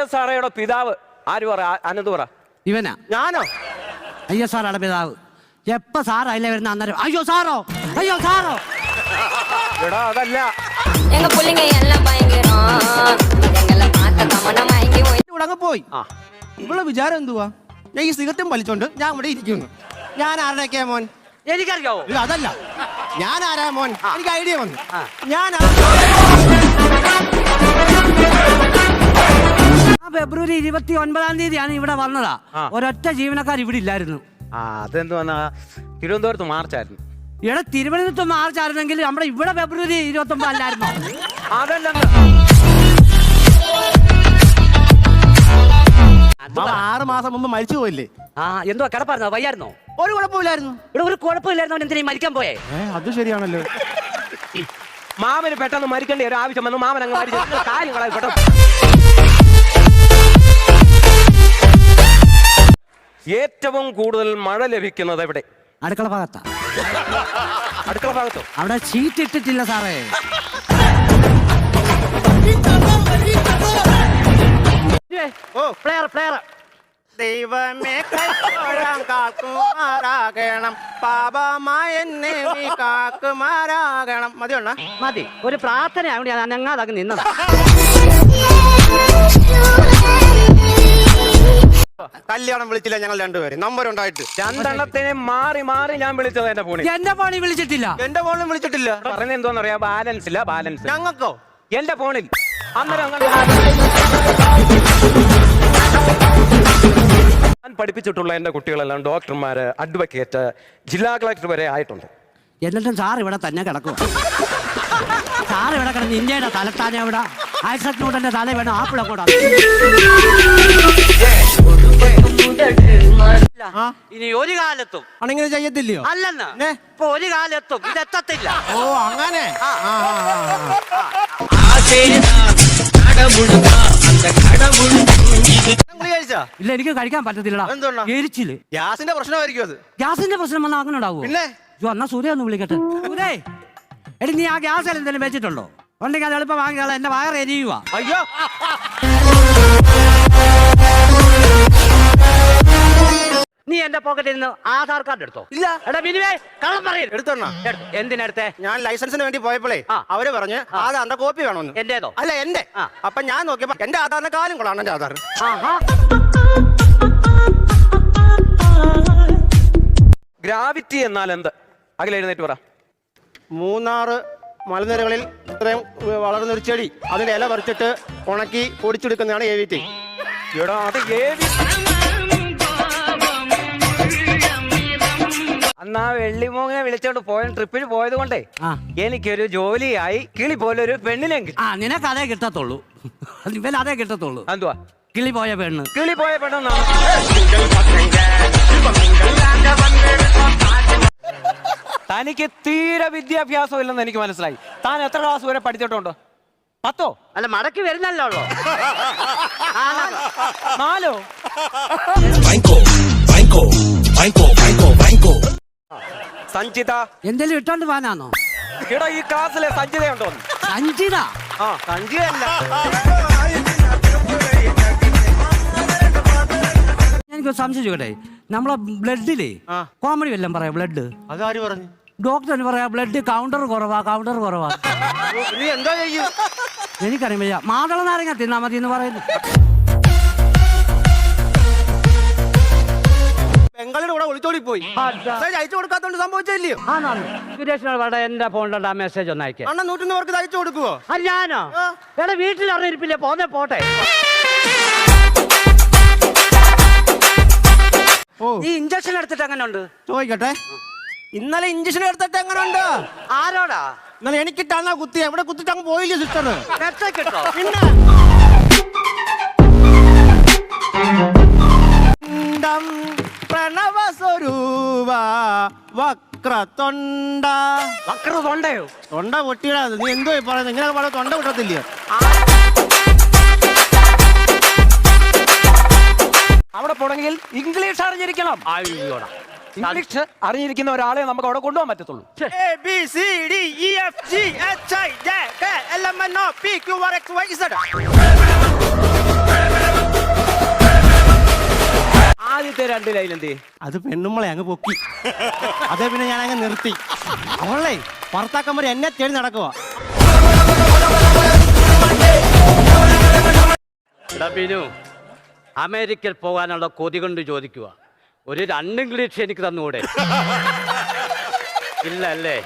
S ആറയുടെ പിതാവ് ആര് പറ ആ- അനന്ത് പറ ഇവനാ ഞാനോ അയ്യോ സാറാണ് പിതാവ് എപ്പ സാറല്ലേ വരുന്ന അന്നേരം അയ്യോ സാറോ അയ്യോ സാറോ എടാ അതല്ല எங்க புள்ளைங்க எல்லாம் பயங்கரம் எங்களை பார்த்த கமனம் மயங்கி போய் ഇവിടെ അങ്ങ് പോയി ആ ഇവിടെ വിചാരം എന്തുവാ ഞാൻ ഈ സിഗരറ്റും വലിച്ചോണ്ട് ഞാൻ ഇവിടെ ഇരിക്കുന്നു ഞാൻ ആരുടെയൊക്കെയാ മോൻ എനിക്കറിയാവോ ഇല്ല അതല്ല ഞാൻ ആരാ മോൻ എനിക്ക് ഐഡിയ വന്നു ആ. ഞാൻ ആ ഇരുപത്തി ഒൻപതാം തീയതിയാണ് ഇവിടെ വന്നതാ. ഒരൊറ്റ ജീവനക്കാർ ഇവിടെ ഇല്ലായിരുന്നു. ആ അതെന്ത് വന്നാ തിരുവനന്തപുരത്ത് മാർച്ചായിരുന്നു ഇവിടെ തിരുവനന്തപുരത്ത് മാർച്ച് ആയിരുന്നെങ്കിൽ നമ്മുടെ ഇവിടെ ഫെബ്രുവരി ഇരുപത്തി ഒമ്പത് അല്ലായിരുന്നോ അതല്ല ആറ് മാസം മുമ്പ് മരിച്ചു പോയില്ലേ? ആ എന്തോ കിടപ്പായിരുന്നോ? വയ്യായിരുന്നോ? ഒരു കുഴപ്പമില്ലായിരുന്നു. ഇവിടെ ഒരു കുഴപ്പമില്ലായിരുന്നു അവൻ എന്തിനാ ഈ മരിക്കാൻ പോയേ? ഏ അത് ശരിയാണല്ലോ. മാമന് പെട്ടെന്ന് മരിക്കേണ്ട ഒരു ആവശ്യം വന്നു മാമൻ അങ്ങ് മരിച്ചു. കാര്യങ്ങളായി പെട്ടെന്ന്. ഏറ്റവും കൂടുതൽ മഴ ലഭിക്കുന്നത് എവിടെ? അടുക്കള ഭാഗത്താ. അടുക്കള ഭാഗത്തോ? അവിടെ ഷീറ്റ് ഇട്ടിട്ടില്ല സാറേ. ഓ. പ്ലെയർ പ്ലെയർ ദൈവമേ കൈത്തോഴാം കാക്കുമാരാകണം പാപമായ എന്നെ നീ കാക്കുമാരാകണം മതി. ഒരു പ്രാർത്ഥന ആയതുകൊണ്ട് ഞാൻ അനങ്ങാതെ അങ്ങ് നിന്നതാ കല്യാണം വിളിച്ചില്ല ഞങ്ങൾ രണ്ടുപേരും. നമ്പർ ഉണ്ടായിട്ട്. രണ്ടെണ്ണത്തിനെ മാറി മാറി ഞാൻ വിളിച്ചത് എന്റെ ഫോണിൽ. എന്റെ ഫോണിൽ വിളിച്ചിട്ടില്ല. എന്റെ ഫോണിൽ വിളിച്ചിട്ടില്ല. പറഞ്ഞ എന്തോന്ന് പറയാ ബാലൻസ് ഇല്ല ബാലൻസ് ഞങ്ങൾക്കോ? എന്റെ ഫോണിൽ. അന്നേരം ഞാൻ പഠിപ്പിച്ചിട്ടുള്ള എന്റെ കുട്ടികളെല്ലാം ഡോക്ടർമാര് അഡ്വക്കേറ്റ് ജില്ലാ കളക്ടർ വരെ ആയിട്ടുണ്ട്. എന്നിട്ടും സാർ ഇവിടെ തന്നെ കിടക്കും സാർ ഇവിടെ കിടന്ന് ഇന്ത്യയുടെ തലത്താനെ ഇവിടെ ഐസക് ന്യൂട്ടന്റെ തല വേണം ആപ്പിളെ കൂടാ ഇനി ഒരു കാലത്തും ആണെങ്കിലും ചെയ്യത്തില്ലയോ? അല്ലെന്ന്. ഇപ്പൊ ഒരു കാലത്തും ഇതെത്തത്തില്ല ഓ അങ്ങനെ? ഇല്ല എനിക്ക് കഴിക്കാൻ പറ്റത്തില്ല അതെന്തുകൊണ്ടാ? എരിച്ചിൽ. ഗ്യാസിന്റെ പ്രശ്നമായിരിക്കും അത്. ഗ്യാസിന്റെ പ്രശ്നം വന്നാൽ അങ്ങനെ ഉണ്ടാവുമോ പിന്നെ? അയ്യോ എന്നാ സൂര്യ ഒന്ന് വിളിക്കട്ടെ. സൂര്യേ എടി നീ ആ ഗ്യാസ് എന്തെങ്കിലും വെച്ചിട്ടുണ്ടോ ഉണ്ടെങ്കിൽ അത് എളുപ്പം വാങ്ങിയാളെ എന്റെ വയറ് എരിയുവാ. അയ്യോ. എന്റെ പോക്കറ്റിൽ നിന്ന് ആധാർ കാർഡ് എടുത്തോ? ഇല്ല. എടാ മിനിവേ കള്ളം പറയരുത്. എടുത്തോണ്ണ എടുത്തു. എന്തിനടുത്തെ? ഞാൻ ലൈസൻസിന് വേണ്ടി പോയപ്പോഴേ ആ. അവർ പറഞ്ഞ് ആധാറിന്റെ കോപ്പി വേണമെന്ന് എന്റേതോ? അല്ല എന്റെ. ആ. അപ്പൊ ഞാൻ നോക്കിയപ്പോ എന്റെ ആധാറിന്റെ കാലും കൊള്ളാണ് എന്റെ ആധാർ ആഹാ. ഗ്രാവിറ്റി എന്നാൽ എന്ത്? അകലെ എഴുന്നേറ്റ് പറ. മൂന്നാറ് മലനിരകളിൽ ഇത്രയും വളർന്നൊരു ചെടി അതിന്റെ ഇല പറിച്ചിട്ട് ഉണക്കി പൊടിച്ചെടുക്കുന്നതാണ് എ വി ടി എടാ അത് ഏവി അന്ന് ആ വെള്ളിമോങ്ങനെ വിളിച്ചോണ്ട് പോയ ട്രിപ്പിൽ പോയത് കൊണ്ടേ ആ. എനിക്കൊരു ജോലിയായി കിളി പോലെ ഒരു പെണ്ണിനെ കിട്ടി ആ നിനക്ക് അതേ കിട്ടത്തുള്ളൂ. ഇവൻ അതേ കിട്ടത്തുള്ളൂ. എന്തുവാ? കിളി പോയ പെണ്ണ്. കിളി പോയ പെണ്ണെന്നാണ് തനിക്ക് തീരെ വിദ്യാഭ്യാസം ഇല്ലെന്ന് എനിക്ക് മനസ്സിലായി. താൻ എത്ര ക്ലാസ് വരെ പഠിച്ചിട്ടുണ്ടോ? പത്തോ? അല്ല മടക്കി വരുന്നല്ലോ നാലോ? Banco, banco, banco, banco, banco. സഞ്ചിത എന്തെങ്കിലും ഇട്ടോണ്ട് പോകാനാണോ എടാ ഈ ക്ലാസ്സിലെ സഞ്ചിതയുണ്ടോ സഞ്ചിത ആ സഞ്ചിതയല്ല എനിക്ക് സംശയം ചോട്ടെ നമ്മളെ ബ്ലഡിലേ ആ. കോമഡി വല്ലതും പറയാം ബ്ലഡ് അതാര് പറഞ്ഞു? ഡോക്ടർ പറയാ ബ്ലഡ് കൗണ്ടർ കുറവാ കൗണ്ടർ കുറവാ. നീ എന്താ ചെയ്യും? എനിക്കറിയാം വയ്യ. മാതള നാരങ്ങ തിന്നാ മതി എന്ന് പറയുന്നു. ബംഗാളിയുടെ കൂടെ ഒളിച്ചോടി പോയി മെസ്സേജ് അയച്ചു കൊടുക്കാത്തോണ്ട് സംഭവിച്ചില്ലയോ? സുരേഷിനോട് എന്റെ ഫോണിലുണ്ട്. ആ മെസ്സേജ് ഒന്ന് അയക്കാം. അണ്ണ നൂറ്റൊന്ന് പേർക്ക് ഇത് അയച്ചു കൊടുക്കുവോ? അല്ല ഞാനോ? ആ. എടാ വീട്ടിൽ അറിഞ്ഞിരിപ്പില്ലേ പോന്നെ പോട്ടെ. ഓ. ഈ ഇഞ്ചക്ഷൻ എടുത്തിട്ട് എങ്ങനെ ഉണ്ട് ചോദിക്കട്ടെ. ഇന്നലെ ഇഞ്ചക്ഷൻ എടുത്തിട്ട് എങ്ങനെ ഉണ്ട് ആരോടാ? ഇന്നലെ എനിക്കിട്ടാന്നാ കുത്തി എവിടെ കുത്തിട്ട് അങ്ങ് പോയില്ലേ സിസ്റ്റർ പിന്നെ വക്രതൊണ്ട. വക്ര തൊണ്ടയോ തൊണ്ട പൊട്ടിയിടാ. നീ എന്തോ പറയുന്നത് ഇങ്ങനെ പറയുന്നത് തൊണ്ട പൊട്ടത്തില്ലയോ അവിടെ പോണെങ്കിൽ ഇംഗ്ലീഷ് അറിഞ്ഞിരിക്കണം. അയ്യോടാ. ഇംഗ്ലീഷ് അറിഞ്ഞിരിക്കുന്ന ഒരാളെ നമുക്ക് അവിടെ കൊണ്ടുപോകാൻ പറ്റത്തുള്ളൂ. A B C D E F G H I J K L M N O P Q R X Y ആദ്യത്തെ രണ്ട് ലൈൻ എന്ത്? അത് പെണ്ണുമ്മളെ അങ്ങ് പൊക്കി. അതേ പിന്നെ ഞാൻ അങ്ങ് നിർത്തി. അവളെ ഭർത്താക്കന്മാർ എന്നെ തേടി നടക്കുക എടാ ബിനു അമേരിക്കയിൽ പോകാനുള്ള കൊതി കൊണ്ട് ചോദിക്കുക ഒരു രണ്ട് ഇംഗ്ലീഷ് എനിക്ക് തന്നുകൂടെ ഇല്ല അല്ലേ